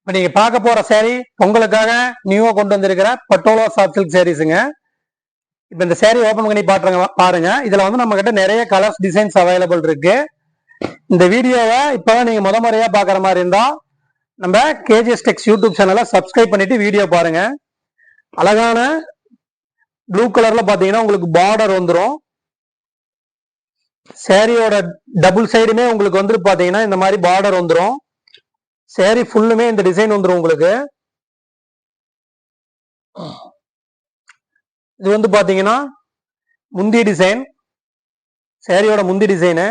இப்போ நீங்க பார்க்க போற saree உங்களுக்காக நியூவா கொண்டு வந்திருக்கிற பட்டோலா சாஃப்ட் சில்க் சாரீஸுங்க இப்போ இந்த சேரீ ஓபன் பண்ணி பாட்டுங்க பாருங்க. இதுல வந்து நம்ம கிட்ட நிறைய கலர்ஸ் டிசைன்ஸ் அவைலபிள் இருக்கு. இந்த வீடியோவை இப்பதான் நீங்க முத முறையா பாக்குற மாதிரி இருந்தா நம்ம கேஜிஎஸ் டெக்ஸ் யூடியூப் சேனலை சப்ஸ்கிரைப் பண்ணிட்டு வீடியோ பாருங்க. அழகான ப்ளூ கலர்ல பாத்தீங்கன்னா உங்களுக்கு பார்டர் வந்துடும் சேரீயோட டபுள் சைடுமே உங்களுக்கு வந்துட்டு பாத்தீங்கன்னா இந்த மாதிரி பார்டர் வந்துடும் சேரீ ஃபுல்லுமே இந்த டிசைன் வந்துடும் உங்களுக்கு. இது வந்து பார்த்தீங்கன்னா முந்தி டிசைன் சேரீயோட முந்தி டிசைனு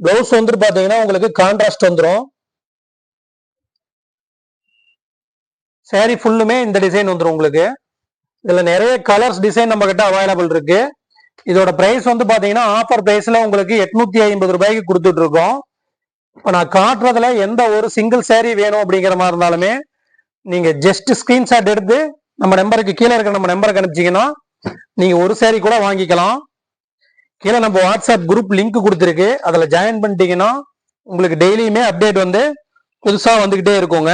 பிளவுஸ் வந்துட்டு பார்த்தீங்கன்னா உங்களுக்கு கான்ட்ராஸ்ட் வந்துடும் சேரீ ஃபுல்லுமே இந்த டிசைன் வந்துடும் உங்களுக்கு. இதில் நிறைய கலர்ஸ் டிசைன் நம்ம கிட்ட அவைலபிள் இருக்கு. இதோட ப்ரைஸ் வந்து பார்த்தீங்கன்னா ஆஃபர் ப்ரைஸில் உங்களுக்கு எட்நூத்தி ஐம்பது ரூபாய்க்கு கொடுத்துட்டு இருக்கோம். இப்போ நான் காட்டுறதுல எந்த ஒரு சிங்கிள் சேரீ வேணும் அப்படிங்கிற மாதிரி இருந்தாலுமே நீங்க ஜஸ்ட் ஸ்கிரீன்ஷாட் எடுத்து நம்ம நம்பருக்கு கீழே இருக்கிற நம்ம நம்பருக்கு அனுப்பிச்சீங்கன்னா நீங்க ஒரு சேரீ கூட வாங்கிக்கலாம். கீழே நம்ம வாட்ஸ்அப் குரூப் லிங்க் கொடுத்துருக்கு. அதில் ஜாயின் பண்ணிட்டீங்கன்னா உங்களுக்கு டெய்லியுமே அப்டேட் வந்து புதுசாக வந்துக்கிட்டே இருக்குங்க.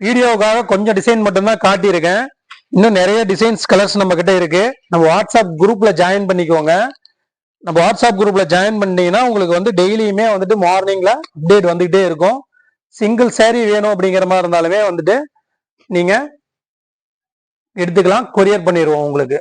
வீடியோவுக்காக கொஞ்சம் டிசைன் மட்டும்தான் காட்டியிருக்கேன். இன்னும் நிறைய டிசைன்ஸ் கலர்ஸ் நம்ம கிட்ட இருக்கு. நம்ம வாட்ஸ்அப் குரூப்ல ஜாயின் பண்ணிக்கோங்க. நம்ம வாட்ஸ்அப் குரூப்ல ஜாயின் பண்ணீங்கன்னா உங்களுக்கு வந்து டெய்லியுமே வந்துட்டு மார்னிங்ல அப்டேட் வந்துகிட்டே இருக்கும். சிங்கிள் சேரீ வேணும் அப்படிங்கிற மாதிரி இருந்தாலுமே வந்துட்டு நீங்க எடுத்துக்கலாம் கொரியர் பண்ணிடுவோம் உங்களுக்கு.